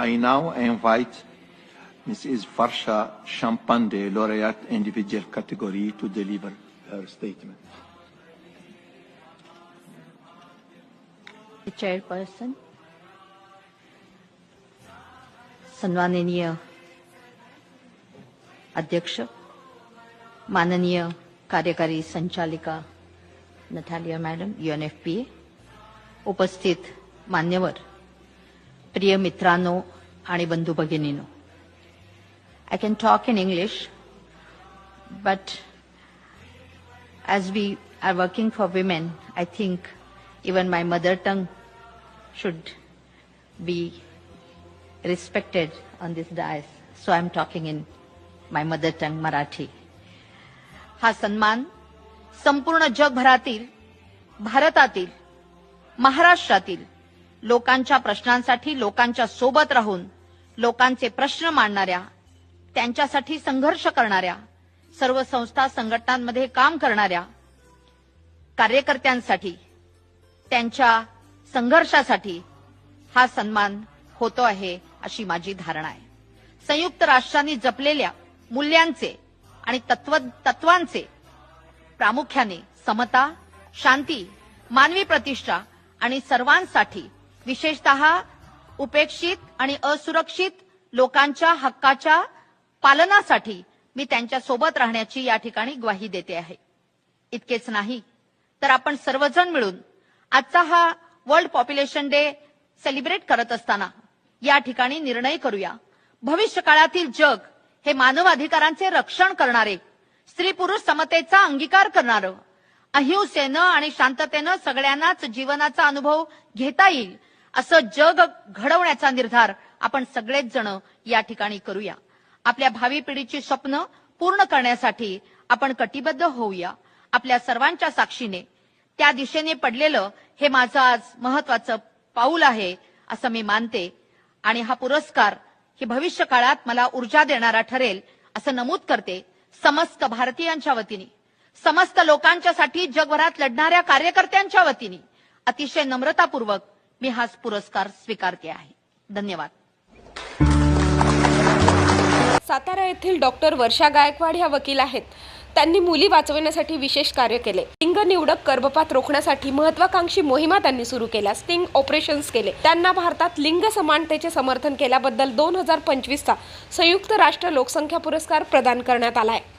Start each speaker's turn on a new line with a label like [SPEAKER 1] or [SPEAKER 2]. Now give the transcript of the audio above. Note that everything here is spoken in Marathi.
[SPEAKER 1] I now invite Mrs. Farsha Champande, laureate individual category, to deliver her statement.
[SPEAKER 2] The chairperson, सन्माननीय अध्यक्ष माननीय कार्यकारी संचालिका नथालिया मॅडम युएनएफपीए उपस्थित मान्यवर प्रिय मित्रांनो आणि बंधू भगिनीनो I can talk in English but as we are working for women I think even my mother tongue should be respected on this dais so I am talking in my mother tongue Marathi हा सन्मान संपूर्ण जगभरातील भारतातील महाराष्ट्रातील लोकांच्या प्रश्नांसाठी लोकांच्या सोबत राहून लोकांचे प्रश्न मांडणाऱ्या त्यांच्यासाठी संघर्ष करणाऱ्या सर्व संस्था संघटनांमध्ये काम करणाऱ्या कार्यकर्त्यांसाठी त्यांच्या संघर्षासाठी हा सन्मान होतो आहे अशी माझी धारणा आहे. संयुक्त राष्ट्रांनी जपलेल्या मूल्यांचे आणि तत्व तत्वांचे प्रामुख्याने समता शांती मानवी प्रतिष्ठा आणि सर्वांसाठी विशेषतः उपेक्षित आणि असुरक्षित लोकांच्या हक्काच्या पालनासाठी मी त्यांच्यासोबत राहण्याची या ठिकाणी ग्वाही देते आहे. इतकेच नाही तर आपण सर्वजण मिळून आजचा हा वर्ल्ड पॉप्युलेशन डे सेलिब्रेट करत असताना या ठिकाणी निर्णय करूया. भविष्य काळातील जग हे मानवाधिकारांचे रक्षण करणारे स्त्री पुरुष समतेचा अंगीकार करणारं अहिंसेनं आणि शांततेनं सगळ्यांनाच जीवनाचा अनुभव घेता येईल असं जग घडवण्याचा निर्धार आपण सगळेच जण या ठिकाणी करूया. आपल्या भावी पिढीची स्वप्न पूर्ण करण्यासाठी आपण कटिबद्ध होऊया. आपल्या सर्वांच्या साक्षीने त्या दिशेने पडलेलं हे माझं आज महत्वाचं पाऊल आहे असं मी मानते. आणि हा पुरस्कार ही भविष्य काळात मला ऊर्जा देणारा ठरेल असं नमूद करते समस्त भारतीयांच्या वतीने. समस्त लोकांच्यासाठी जगभरात लढणाऱ्या कार्यकर्त्यांच्या वतीने. अतिशय नम्रतापूर्वक मी हा पुरस्कार स्वीकारते आहे. धन्यवाद.
[SPEAKER 3] सातारा येथील डॉक्टर वर्षा गायकवाड ह्या वकील आहेत. त्यांनी मुली वाचवण्यासाठी विशेष कार्य केले. स्टिंग निवडक गर्भपात रोखण्यासाठी महत्वाकांक्षी मोहिमा त्यांनी सुरू केल्या. स्टिंग ऑपरेशन्स केले. त्यांना भारतात लिंग समानतेचे समर्थन केल्याबद्दल दोन हजार पंचवीसचा संयुक्त राष्ट्र लोकसंख्या पुरस्कार प्रदान करण्यात आला आहे.